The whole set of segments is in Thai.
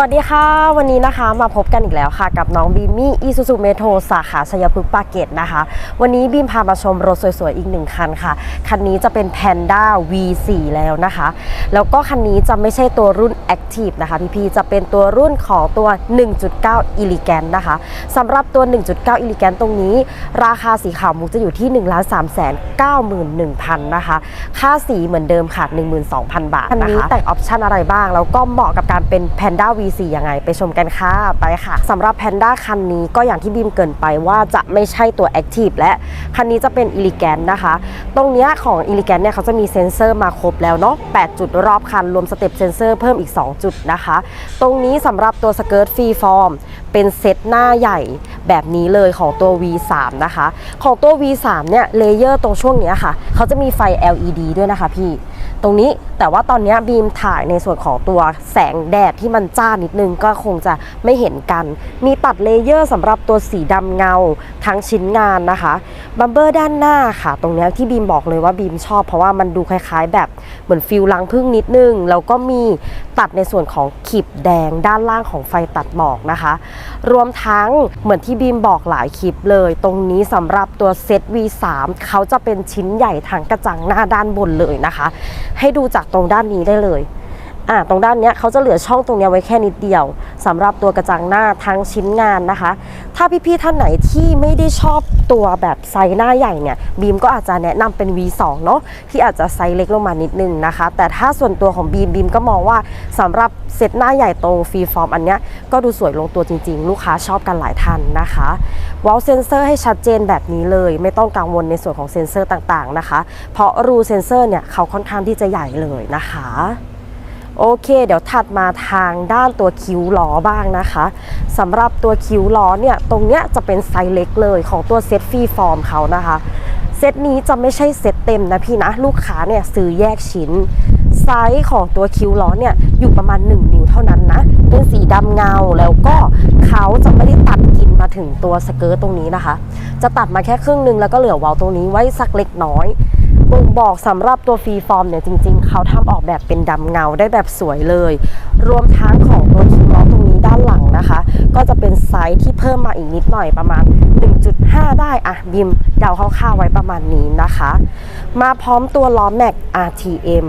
วัสดีค่ะ วันนี้นะคะมาพบกันอีกแล้วค่ะ กับน้องบีมี่อีซูซูเมโทสาขาชัยพฤกษ์ปากเกร็ดนะคะ วันนี้บีมพามาชมรถสวยๆ อีกหนึ่งคันค่ะ คันนี้จะเป็น Panda V4 แล้วนะคะ แล้วก็คันนี้จะไม่ใช่ตัวรุ่น Active นะคะพี่ๆจะเป็นตัวรุ่นของตัว 1.9 Elegant นะคะสำหรับตัว 1.9 Elegant ตรงนี้ ราคาสีขาวมุกจะอยู่ที่ 1 3 9 1 0 0 0 นะคะ ค่าสีเหมือนเดิมค่ะ 12,000 บาทคันนี้แต่งออปชันอะไรบ้างแล้วก็เหมาะกับการเป็น Panda V4 ยังไง ไปชมกันค่ะ ไปค่ะสำหรับ Panda คันนี้ก็อย่างที่บีมเกินไปว่าจะไม่ใช่ตัว Active และคันนี้จะเป็น Elegant นะคะ ตรงนี้ของ Elegant เนี่ยเขาจะมีเซ็นเซอร์มาครบแล้วเนาะ8จุดรอบคัน รวมสเต็ปเซ็นเซอร์เพิ่มอีก 2 จุดนะคะ ตรงนี้สำหรับตัวสเกิร์ตฟรีฟอร์มเป็นเซตหน้าใหญ่แบบนี้เลยของตัว V3 นะคะ ของตัว V3 เนี่ยเลเยอร์ตรงช่วงนี้ค่ะ เขาจะมีไฟ LED ด้วยนะคะพี่ ตรงนี้แต่ว่าตอนนี้บีมถ่ายในส่วนของตัวแสงแดดที่มันจ้านิดนึงก็คงจะไม่เห็นกัน มีตัดเลเยอร์สำหรับตัวสีดำเงาทั้งชิ้นงานนะคะบัมเบอร์ด้านหน้าค่ะ ตรงนี้ที่บีมบอกเลยว่าบีมชอบเพราะว่ามันดูคล้ายๆ แบบเหมือนฟิลลังพึ่งนิดนึง แล้วก็มีตัดในส่วนของขีบแดงด้านล่างของไฟตัดหมอกนะคะ รวมทั้งเหมือนที่บีมบอกหลายคลิปเลย ตรงนี้สำหรับตัวเซต V3 เขาจะเป็นชิ้นใหญ่ทั้งกระจังหน้าด้านบนเลยนะคะให้ดูจากตรงด้านนี้ได้เลย อ่าตรงด้านเนี้ยเขาจะเหลือช่องตรงเนี้ยไว้แค่นิดเดียวสำหรับตัวกระจังหน้าทั้งชิ้นงานนะคะ ถ้าพี่ๆท่านไหนที่ไม่ได้ชอบตัวแบบไซส์หน้าใหญ่เนี่ยบีมก็อาจจะแนะนำเป็น V2 เนาะที่อาจจะไซส์เล็กลงมานิดนึงนะคะ แต่ถ้าส่วนตัวของบีมบีมก็มองว่าสำหรับเซตหน้าใหญ่ตรงฟรีฟอร์มอันเนี้ยก็ดูสวยลงตัวจริง ๆ ลูกค้าชอบกันหลายท่านนะคะวอลเซนเซอร์ให้ชัดเจนแบบนี้เลย ไม่ต้องกังวลในส่วนของเซนเซอร์ต่างๆนะคะ เพราะรูเซนเซอร์เนี่ยเขาค่อนข้างที่จะใหญ่เลยนะคะ โอเค เดี๋ยวถัดมาทางด้านตัวคิ้วล้อบ้างนะคะสำหรับตัวคิ้วล้อเนี่ยตรงเนี้ยจะเป็นไซส์เล็กเลยของตัวเซตฟรีฟอร์มเขานะคะเซตนี้จะไม่ใช่เซตเต็มนะพี่นะ ลูกค้าเนี่ยซื้อแยกชิ้น ไซส์ของตัวคิ้วล้อเนี่ยอยู่ประมาณ 1 นิ้วเท่านั้นนะเป็นสีดำเงาแล้วก็เขาจะไม่ได้ตัดกินมาถึงตัวสเกิร์ตตรงนี้นะคะ จะตัดมาแค่ครึ่งหนึงแล้วก็เหลือเวาลตรงนี้ไว้สักเล็กน้อย บ่งบอกสำหรับตัวฟรีฟอร์มเนี่ยจริง ๆ เขาทำออกแบบเป็นดำเงาได้แบบสวยเลย รวมทั้งของตัวคิวล้อตรงนี้ด้านหลังนะคะ ก็จะเป็นไซส์ที่เพิ่มมาอีกนิดหน่อยประมาณ 1.5 ได้อะบิมเดาคร่าวๆไว้ประมาณนี้นะคะ มาพร้อมตัวล้อแม็ก RTM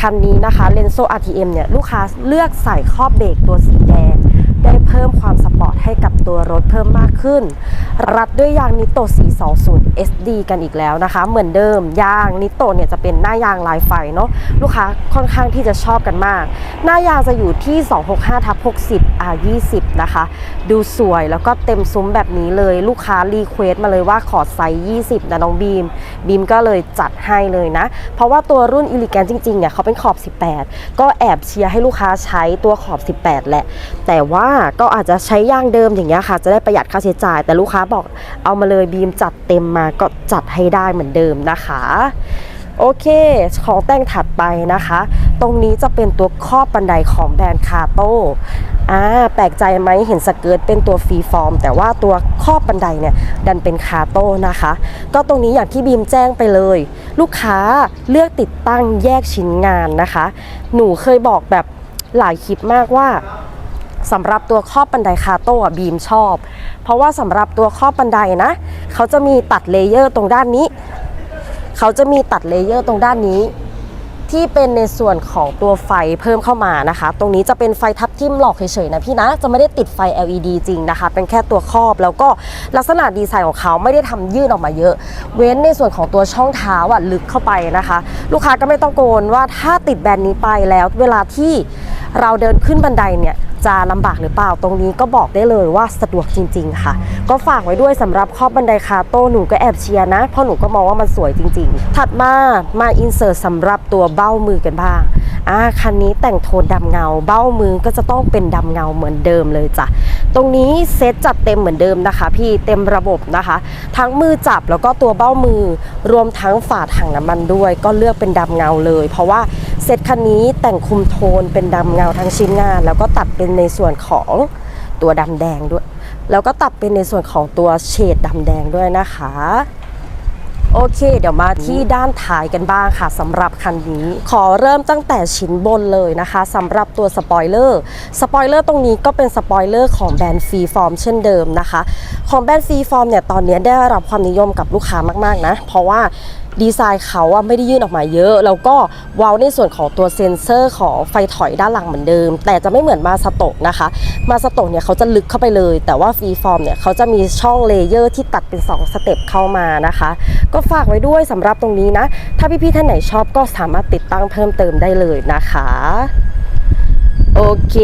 คันนี้นะคะเลนโซ RTM เนี่ยลูกค้าเลือกใส่ครอบเบรกตัวสีแดงได้เพิ่มความสปอร์ตให้กับตัวรถเพิ่มมากขึ้น รัดด้วยยางนิโต 420 SD กันอีกแล้วนะคะ เหมือนเดิมยางนิโตเนี่ยจะเป็นหน้ายางลายไฟเนาะลูกค้าค่อนข้างที่จะชอบกันมาก หน้ายางจะอยู่ที่ 265ทับ60 R20 นะคะ ดูสวยแล้วก็เต็มซุ้มแบบนี้เลยลูกค้ารีเควสมาเลยว่าขอไซส์ 20 นะน้องบีม บีมก็เลยจัดให้เลยนะ เพราะว่าตัวรุ่นอิลิแกนจริงๆเนี่ยเขาเป็นขอบ 18 ก็แอบเชียร์ให้ลูกค้าใช้ตัวขอบ 18 แหละ แต่ว่าก็อาจจะใช้ยางเดิมอย่างเงี้ยค่ะ จะได้ประหยัดค่าใช้จ่ายแต่ลูกค้าบอกเอามาเลยบีมจัดเต็มมาก็จัดให้ได้เหมือนเดิมนะคะ โอเค ของแต่งถัดไปนะคะ ตรงนี้จะเป็นตัวครอบบันไดของแบรนด์คาโต้อ่าแปลกใจไหมเห็นสเกิร์ตเป็นตัวฟรีฟอร์ม แต่ว่าตัวครอบบันไดเนี่ยดันเป็นคาโต้นะคะ ก็ตรงนี้อย่างที่บีมแจ้งไปเลย ลูกค้าเลือกติดตั้งแยกชิ้นงานนะคะ หนูเคยบอกแบบหลายคลิปมากว่า สำหรับตัวครอบบันไดคาโต้บีมชอบ เพราะว่าสำหรับตัวครอบบันไดนะ เขาจะมีตัดเลเยอร์ตรงด้านนี้ เขาจะมีตัดเลเยอร์ตรงด้านนี้ ที่เป็นในส่วนของตัวไฟเพิ่มเข้ามานะคะ ตรงนี้จะเป็นไฟทับทิมหลอกเฉยๆนะพี่นะ จะไม่ได้ติดไฟ LED จริงนะคะ เป็นแค่ตัวครอบแล้วก็ลักษณะดีไซน์ของเขาไม่ได้ทำยื่นออกมาเยอะ เว้นในส่วนของตัวช่องเท้าอะลึกเข้าไปนะคะ ลูกค้าก็ไม่ต้องโกนว่าถ้าติดแบรนด์นี้ไปแล้วเวลาที่ เราเดินขึ้นบันไดเนี่ยจะลำบากหรือเปล่าตรงนี้ก็บอกได้เลยว่าสะดวกจริง ๆ ค่ะ ก็ฝากไว้ด้วยสำหรับครอบบันไดคาโต้หนูก็แอบเชียร์นะ เพราะหนูก็มองว่ามันสวยจริง ๆ ถัดมามาอินเสิร์ตสำหรับตัวเบ้ามือกันบ้างอ่าคันนี้แต่งโทนดำเงา เบ้ามือก็จะต้องเป็นดำเงาเหมือนเดิมเลยจ้ะตรงนี้เซตจัดเต็มเหมือนเดิมนะคะ พี่เต็มระบบนะคะ ทั้งมือจับแล้วก็ตัวเบ้ามือรวมทั้งฝาถังน้ำมันด้วย ก็เลือกเป็นดำเงาเลย เพราะว่า เซตคันนี้แต่งคุมโทนเป็นดำเงาทั้งชิ้นงาน แล้วก็ตัดเป็นในส่วนของตัวดำแดงด้วย แล้วก็ตัดเป็นในส่วนของตัวเฉดดำแดงด้วยนะคะ โอเค เดี๋ยวมาที่ด้านท้ายกันบ้างค่ะสำหรับคันนี้ ขอเริ่มตั้งแต่ชิ้นบนเลยนะคะสำหรับตัวสปอยเลอร์สปอยเลอร์ตรงนี้ก็เป็นสปอยเลอร์ของแบรนด์ฟรีฟอร์มเช่นเดิมนะคะ ของแบรนด์ฟรีฟอร์มเนี่ยตอนนี้ได้รับความนิยมกับลูกค้ามากๆนะ เพราะว่า ดีไซน์เขาอะไม่ได้ยื่นออกมาเยอะ แล้วก็เว้าในส่วนของตัวเซ็นเซอร์ของไฟถอยด้านหลังเหมือนเดิม แต่จะไม่เหมือนมาสโตกนะคะมาสโตกเนี่ยเขาจะลึกเข้าไปเลย แต่ว่าฟรีฟอร์มเนี่ยเขาจะมีช่องเลเยอร์ที่ตัดเป็น 2 สเต็ปเข้ามานะคะ ก็ฝากไว้ด้วยสำหรับตรงนี้นะ ถ้าพี่ๆท่านไหนชอบก็สามารถติดตั้งเพิ่มเติมได้เลยนะคะ โอเค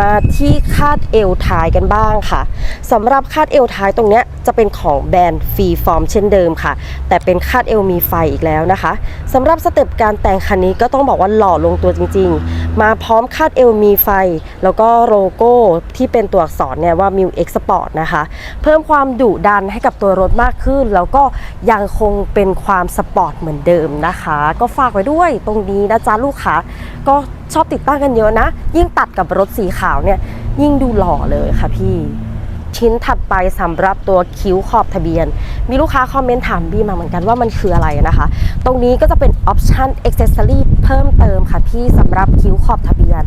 มาที่คาดเอวท้ายกันบ้างค่ะสำหรับคาดเอวท้ายตรงเนี้ยจะเป็นของแบรนด์ฟรีฟอร์มเช่นเดิมค่ะ แต่เป็นคาดเอวมีไฟอีกแล้วนะคะสำหรับสเต็ปการแต่งคันนี้ก็ต้องบอกว่าหล่อลงตัวจริง ๆ มาพร้อมคาดเอวมีไฟ แล้วก็โลโก้ที่เป็นตัวอักษรเนี่ยว่า m ิวเอ็กซ์ปอร์ตนะคะ เพิ่มความดุดันให้กับตัวรถมากขึ้น แล้วก็ยังคงเป็นความสปอร์ตเหมือนเดิมนะคะ ก็ฝากไว้ด้วยตรงนี้นะจ๊ะลูกค้าก็ ชอบติดตั้งกันเยอะนะ ยิ่งตัดกับรถสีขาวเนี่ยยิ่งดูหล่อเลยค่ะพี่ ชิ้นถัดไปสำหรับตัวคิ้วขอบทะเบียน มีลูกค้าคอมเมนต์ถามบีมาเหมือนกันว่ามันคืออะไรนะคะ ตรงนี้ก็จะเป็นออปชันอ็กเซสซอรี่เพิ่มเติมค่ะพี่สำหรับคิ้วขอบทะเบียน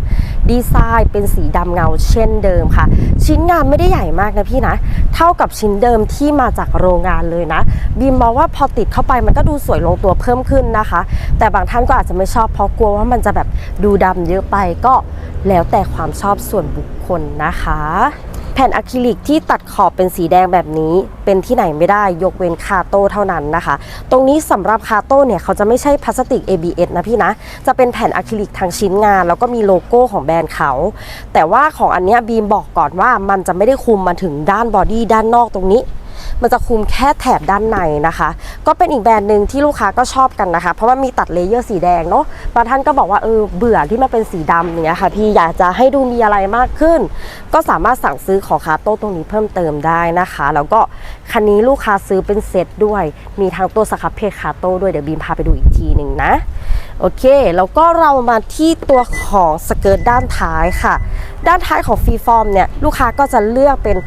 ดีไซน์เป็นสีดำเงาเช่นเดิมค่ะ ชิ้นงานไม่ได้ใหญ่มากนะพี่นะ เท่ากับชิ้นเดิมที่มาจากโรงงานเลยนะบีมมองว่าพอติดเข้าไปมันก็ดูสวยลงตัวเพิ่มขึ้นนะคะ แต่บางท่านก็อาจจะไม่ชอบเพราะกลัวว่ามันจะแบบดูดำเยอะไปก็แล้วแต่ความชอบส่วนบุคคลนะคะ ผ่นอะคริลิกที่ตัดขอบเป็นสีแดงแบบนี้ เป็นที่ไหนไม่ได้ยกเว้นคาโต้เท่านั้นนะคะ ตรงนี้สำหรับคาโต้เนี่ยเขาจะไม่ใช่พลาสติก ABS นะพี่นะ จะเป็นแผ่นอะคริลิกทางชิ้นงาน แล้วก็มีโลโก้ของแบรนด์เขา แต่ว่าของอันเนี้ยบีมบอกก่อนว่ามันจะไม่ได้คุมมาถึงด้านบอดี้ด้านนอกตรงนี้ มันจะคุมแค่แถบด้านในนะคะ ก็เป็นอีกแบรนด์หนึ่งที่ลูกค้าก็ชอบกันนะคะ เพราะว่ามีตัดเลเยอร์สีแดงเนาะบางท่านก็บอกว่าเออเบื่อที่มันเป็นสีดำอย่างเงี้ยค่ะพี่อยากจะให้ดูมีอะไรมากขึ้น ก็สามารถสั่งซื้อของคาโต้ตรงนี้เพิ่มเติมได้นะคะ แล้วก็คันนี้ลูกค้าซื้อเป็นเซตด้วย มีทั้งตัวสครับเพจคาโต้ด้วยเดี๋ยวบีมพาไปดูอีกทีหนึ่งนะโอเค แล้วก็เรามาที่ตัวของสเกิร์ตด้านท้ายค่ะ ด้านท้ายของฟรีฟอร์มเนี่ย ลูกค้าก็จะเลือกเป็น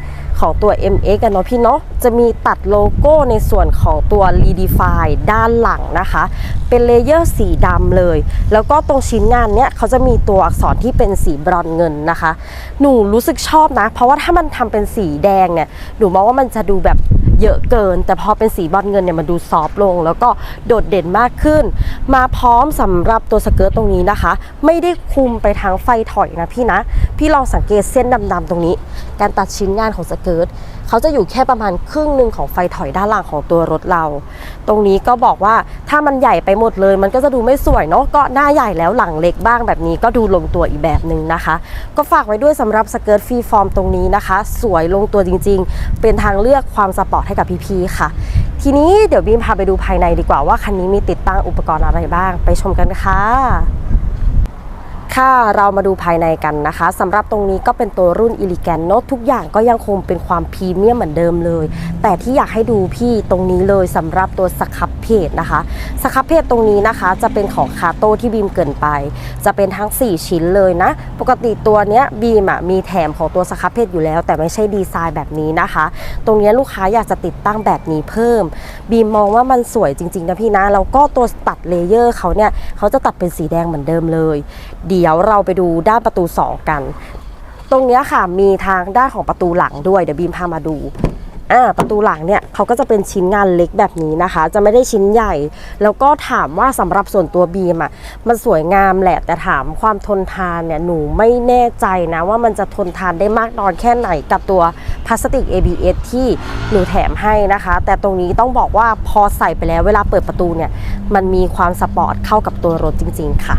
ของตัว MX กันเนาะพี่เนาะจะมีตัดโลโก้ในส่วนของตัว Redefine ด้านหลังนะคะ เป็นเลเยอร์สีดำเลย แล้วก็ตรงชิ้นงานเนี้ยเขาจะมีตัวอักษรที่เป็นสีบรอนเงินนะคะ หนูรู้สึกชอบนะ เพราะว่าถ้ามันทำเป็นสีแดงเนี่ยหนูมองว่ามันจะดูแบบ เยอะเกิน แต่พอเป็นสีบอลเงินเนี่ยมันดูซอฟลง แล้วก็โดดเด่นมากขึ้น มาพร้อมสำหรับตัวสเกิร์ตตรงนี้นะคะ ไม่ได้คุมไปทางไฟถอยนะพี่นะ พี่ลองสังเกตเส้นดำๆตรงนี้ การตัดชิ้นงานของสเกิร์ต เขาจะอยู่แค่ประมาณครึ่งหนึ่งของไฟถอยด้านหลังของตัวรถเรา ตรงนี้ก็บอกว่าถ้ามันใหญ่ไปหมดเลย มันก็จะดูไม่สวยเนาะก็หน้าใหญ่แล้วหลังเล็กบ้างแบบนี้ก็ดูลงตัวอีกแบบหนึ่งนะคะ ก็ฝากไว้ด้วยสำหรับสเกิร์ตฟรีฟอร์มตรงนี้นะคะ สวยลงตัวจริง ๆ เป็นทางเลือกความสปอร์ตให้กับพี่ๆค่ะ ทีนี้เดี๋ยวบีมพาไปดูภายในดีกว่าว่าคันนี้มีติดตั้งอุปกรณ์อะไรบ้าง ไปชมกันค่ะ ค่ะเรามาดูภายในกันนะคะสำหรับตรงนี้ก็เป็นตัวรุ่น e l e g a n t เนทุกอย่างก็ยังคงเป็นความพรีเมียมเหมือนเดิมเลย แต่ที่อยากให้ดูพี่ตรงนี้เลยสำหรับตัวสครับเพจนะคะสครับเพจตรงนี้นะคะ จะเป็นของคาโต้ที่บีมเกินไป จะเป็นทั้ง 4 ชิ้นเลยนะ ปกติตัวเนี้ยบีมอะมีแถมของตัวสครับเพจอยู่แล้ว แต่ไม่ใช่ดีไซน์แบบนี้นะคะ ตรงเนี้ยลูกค้าอยากจะติดตั้งแบบนี้เพิ่ม บีมมองว่ามันสวยจริงๆนะพี่นะแล้วก็ตัวตัดเลเยอร์เขาเนี่ยเขาจะตัดเป็นสีแดงเหมือนเดิมเลยเดี๋ยวเราไปดูด้านประตู 2 กัน ตรงนี้ค่ะมีทางด้านของประตูหลังด้วยเดี๋ยวบีมพามาดูอ่าประตูหลังเนี่ยเขาก็จะเป็นชิ้นงานเล็กแบบนี้นะคะ จะไม่ได้ชิ้นใหญ่ แล้วก็ถามว่าสำหรับส่วนตัวบีมอะมันสวยงามแหละแต่ถามความทนทานเนี่ยหนูไม่แน่ใจนะว่ามันจะทนทานได้มากน้อยแค่ไหนกับตัวพลาสติก ABS ที่หนูแถมให้นะคะ แต่ตรงนี้ต้องบอกว่าพอใส่ไปแล้วเวลาเปิดประตูเนี่ยมันมีความสปอร์ตเข้ากับตัวรถจริง ๆ ค่ะ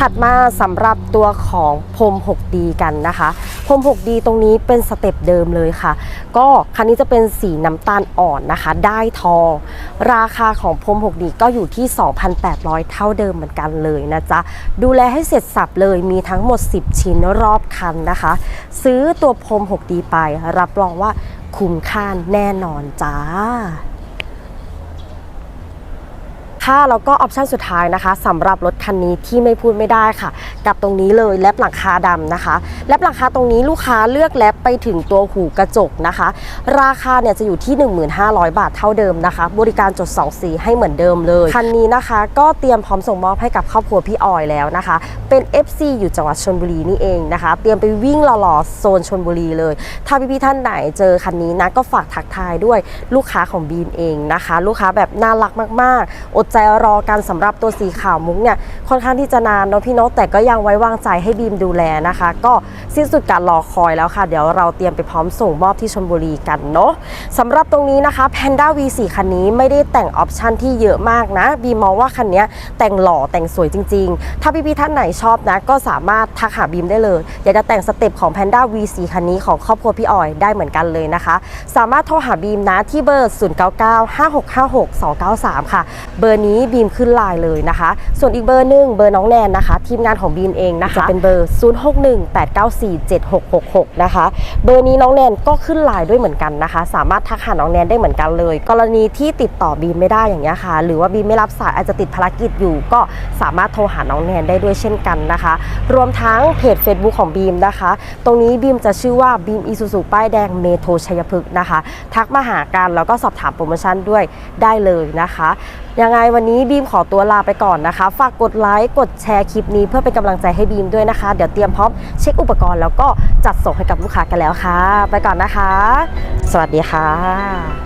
ถัดมาสำหรับตัวของพรม 6D กันนะคะพรม 6D ตรงนี้เป็นสเต็ปเดิมเลยค่ะ ก็คันนี้จะเป็นสีน้ำตาลอ่อนนะคะ ได้ทองราคาของพรม 6D ก็อยู่ที่ 2,800 เท่าเดิมเหมือนกันเลยนะจ๊ะ ดูแลให้เสร็จสับเลยมีทั้งหมด 10 ชิ้นรอบคันนะคะ ซื้อตัวพรม 6D ไปรับรองว่าคุ้มค่าแน่นอนจ้า ค่ะแล้วก็ออปชันสุดท้ายนะคะสำหรับรถคันนี้ที่ไม่พูดไม่ได้ค่ะ กับตรงนี้เลยแลบหลังคาดำนะคะแลบหลังคาตรงนี้ลูกค้าเลือกแลบไปถึงตัวหูกระจกนะคะ ราคาเนี่ยจะอยู่ที่ 1500 บาทเท่าเดิมนะคะ บริการจด2สีให้เหมือนเดิมเลยคันนี้นะคะก็เตรียมพร้อมส่งมอบให้กับครอบครัวพี่ออยแล้วนะคะ เป็น FC อยู่จังหวัดชนบุรีนี่เองนะคะ เตรียมไปวิ่งหล่อๆโซนชนบุรีเลย ถ้าพี่ๆท่านไหนเจอคันนี้นะก็ฝากทักทายด้วยลูกค้าของบีมเองนะคะ ลูกค้าแบบน่ารักมากๆ อดใจรอกันสำหรับตัวสีขาวมุกเนี่ยค่อนข้างที่จะนานเนาะพี่นาะแต่ก็ยังไว้วางใจให้บีมดูแลนะคะ ก็สิ้นสุดการรอคอยแล้วค่ะ เดี๋ยวเราเตรียมไปพร้อมส่งมอบที่ชลบุรีกันเนาะสำหรับตรงนี้นะคะ Panda V4 คันนี้ไม่ได้แต่งออปชันที่เยอะมากนะบีมมองว่าคันนี้แต่งหล่อแต่งสวยจริง ๆ ถ้าพี่ๆท่านไหนชอบนะ ก็สามารถทักหาบีมได้เลย อยากจะแต่งสเต็ปของ Panda V4 คันนี้ของครอบครัวพี่ออยได้เหมือนกันเลยนะคะ สามารถโทรหาบีมนะที่เบอร์ 0995656293 ค่ะ เบอร์นี้บีมขึ้นไลน์เลยนะคะ ส่วนอีกเบอร์หนึ่งเบอร์น้องแนนนะคะ ทีมงานของบีมเองนะคะจะเป็นเบอร์ 0618947666 นะคะ เบอร์นี้น้องแนนก็ขึ้นไลน์ด้วยเหมือนกันนะคะ สามารถทักหาน้องแนนได้เหมือนกันเลย กรณีที่ติดต่อบีมไม่ได้อย่างเงี้ยค่ะ หรือว่าบีมไม่รับสายอาจจะติดภารกิจอยู่ ก็สามารถโทรหาน้องแนนได้ด้วยเช่นกันนะคะ รวมทั้งเพจ Facebook ของบีมนะคะ ตรงนี้บีมจะชื่อว่าบีมอีซูซูป้ายแดงเมโทรชัยพฤกษ์นะคะ ทักมาหากันแล้วก็สอบถามโปรโมชั่นด้วยได้เลยนะคะ ยังไงวันนี้บีมขอตัวลาไปก่อนนะคะ ฝากกดไลค์กดแชร์คลิปนี้เพื่อเป็นกำลังใจให้บีมด้วยนะคะ เดี๋ยวเตรียมพร้อมเช็คอุปกรณ์แล้วก็จัดส่งให้กับลูกค้ากันแล้วค่ะ ไปก่อนนะคะ สวัสดีค่ะ